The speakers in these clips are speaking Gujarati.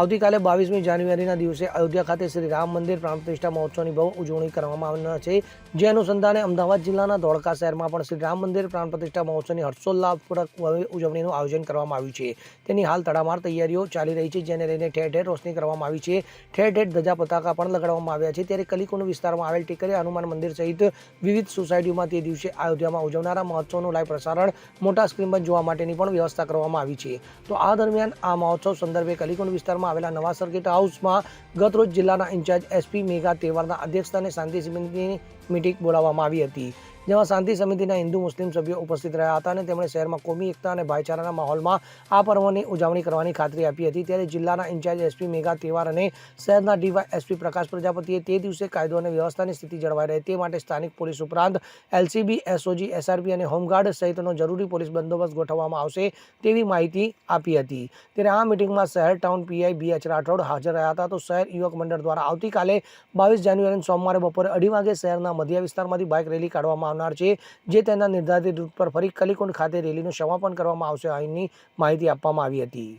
આવતીકાલે બાવીસમી જાન્યુઆરીના દિવસે અયોધ્યા ખાતે શ્રી રામ મંદિર પ્રાણ પ્રતિષ્ઠા મહોત્સવની બહુ ઉજવણી કરવામાં આવનાર છે. જે અનુસંધાને અમદાવાદ જિલ્લાના ધોળકા શહેરમાં પણ શ્રી રામ મંદિર પ્રાણ મહોત્સવની હર્ષોલ્લાસપૂર્વક ઉજવણીનું આયોજન કરવામાં આવ્યું છે. તેની હાલ તડામાર તૈયારીઓ ચાલી રહી છે, જેને લઈને ઠેર ઠેર રોશની કરવામાં આવી છે. ઠેર ઠેર ધજા પતાકા પણ લગાડવામાં આવ્યા છે. ત્યારે કલીકુંડ વિસ્તારમાં આવેલ ટીકરે હનુમાન મંદિર સહિત વિવિધ સોસાયટીઓમાં તે દિવસે અયોધ્યામાં ઉજવનારા મહોત્સવનું લાઈવ પ્રસારણ મોટા સ્ક્રીન પર જોવા માટેની પણ વ્યવસ્થા કરવામાં આવી છે. તો આ દરમિયાન આ મહોત્સવ સંદર્ભે કલીકુંડ વિસ્તારમાં આવેલા નવા સર્કિટ હાઉસમાં ગતરોજ જિલ્લાના ઇન્ચાર્જ એસપી મેઘા તેવારના અધ્યક્ષસ્થાને શાંતિ સમિતિની મિટિંગ બોલાવવામાં આવી હતી. જેમાં શાંતિ સમિતિના હિન્દુ મુસ્લિમ સભ્યો ઉપસ્થિત રહ્યા હતા અને તેમણે શહેરમાં કોમી એકતા અને ભાઈચારાના માહોલમાં આ પર્વની ઉજવણી કરવાની ખાતરી આપી હતી. ત્યારે જિલ્લાના ઇન્ચાર્જ એસપી મેઘા તેવાર અને શહેરના ડીવાય એસપી પ્રકાશ પ્રજાપતિએ તે દિવસે કાયદો અને વ્યવસ્થાની સ્થિતિ જળવાઈ રહે તે માટે સ્થાનિક પોલીસ ઉપરાંત એલસીબી, એસઓજી એસઆરપી અને હોમગાર્ડ સહિતનો જરૂરી પોલીસ બંદોબસ્ત ગોઠવવામાં આવશે તેવી માહિતી આપી હતી. ત્યારે આ મિટિંગમાં શહેર town PI B H Rathod હાજર રહ્યા હતા. તો શહેર યુવક મંડળ દ્વારા આવતીકાલે બાવીસ જાન્યુઆરી સોમવારે બપોરે અઢી વાગે શહેરના મધ્ય વિસ્તારમાંથી બાઇક રેલી કાઢવામાં આવનાર છે જે તેના નિર્ધારિત રૂટ પર ફરી કલીકુંડ ખાતે રેલીનું સમાપન કરવામાં આવશે અહીંની માહિતી આપવામાં આવી હતી.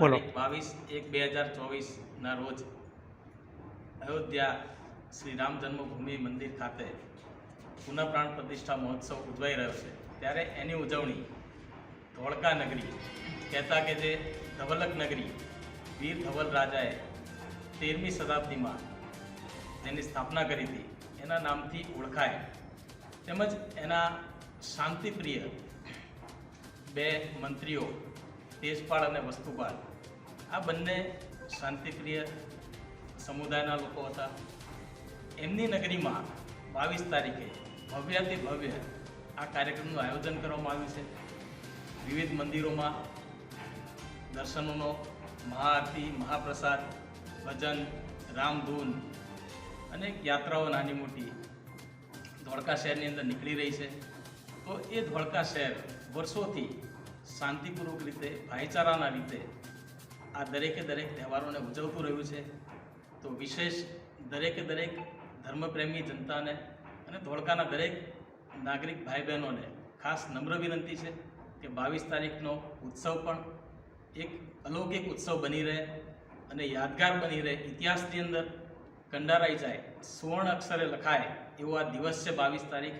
બોલો. બાવીસ એક બે હજાર ચોવીસના રોજ અયોધ્યા શ્રી રામ જન્મભૂમિ મંદિર ખાતે પુનઃ પ્રાણ પ્રતિષ્ઠા મહોત્સવ ઉજવાઈ રહ્યો છે. ત્યારે એની ઉજવણી ધોળકા નગરી કહેતા કે જે ધવલક નગરી વીર ધવલ રાજાએ તેરમી શતાબ્દીમાં તેની સ્થાપના કરી હતી. એના નામથી ઓળખાય. તેમજ એના શાંતિપ્રિય બે મંત્રીઓ તેજપાળ અને વસ્તુપાલ. આ બંને શાંતિપ્રિય સમુદાયના લોકો હતા. એમની નગરીમાં બાવીસ તારીખે ભવ્યાથી ભવ્ય આ કાર્યક્રમનું આયોજન કરવામાં આવ્યું છે. વિવિધ મંદિરોમાં દર્શનોનો મહાઆરતી, મહાપ્રસાદ, ભજન, રામધૂન અનેક યાત્રાઓ નાની મોટી ધોળકા શહેરની અંદર નીકળી રહી છે. તો એ ધોળકા શહેર વર્ષોથી શાંતિપૂર્વક રીતે, ભાઈચારાના રીતે આ દરેકે દરેક તહેવારોને ઉજવતું રહ્યું છે. તો વિશેષ દરેકે દરેક ધર્મપ્રેમી જનતાને અને ધોળકાના દરેક નાગરિક ભાઈ બહેનોને ખાસ નમ્ર વિનંતી છે કે બાવીસ તારીખનો ઉત્સવ પણ એક અલૌકિક ઉત્સવ બની રહે અને યાદગાર બની રહે ઇતિહાસની અંદર. કંડારાઈ જાય, સુવર્ણ અક્ષરે લખાય એવો આ દિવસ છે બાવીસ તારીખ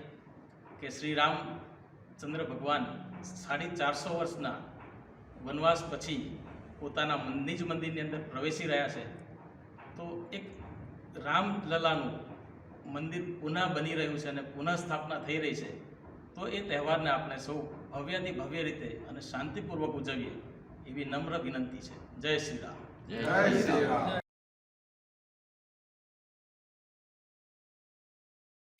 કે શ્રી રામચંદ્ર ભગવાન સાડી ચારસો વર્ષના વનવાસ પછી પોતાના નિજ મંદિરની અંદર પ્રવેશી રહ્યા છે. તો એક રામલલાનું મંદિર પુનઃ બની રહ્યું છે અને પુનઃ સ્થાપના થઈ રહી છે. તો એ તહેવારને આપણે સૌ ભવ્યથી ભવ્ય રીતે અને શાંતિપૂર્વક ઉજવીએ એવી નમ્ર વિનંતી છે. જય શ્રી રામ.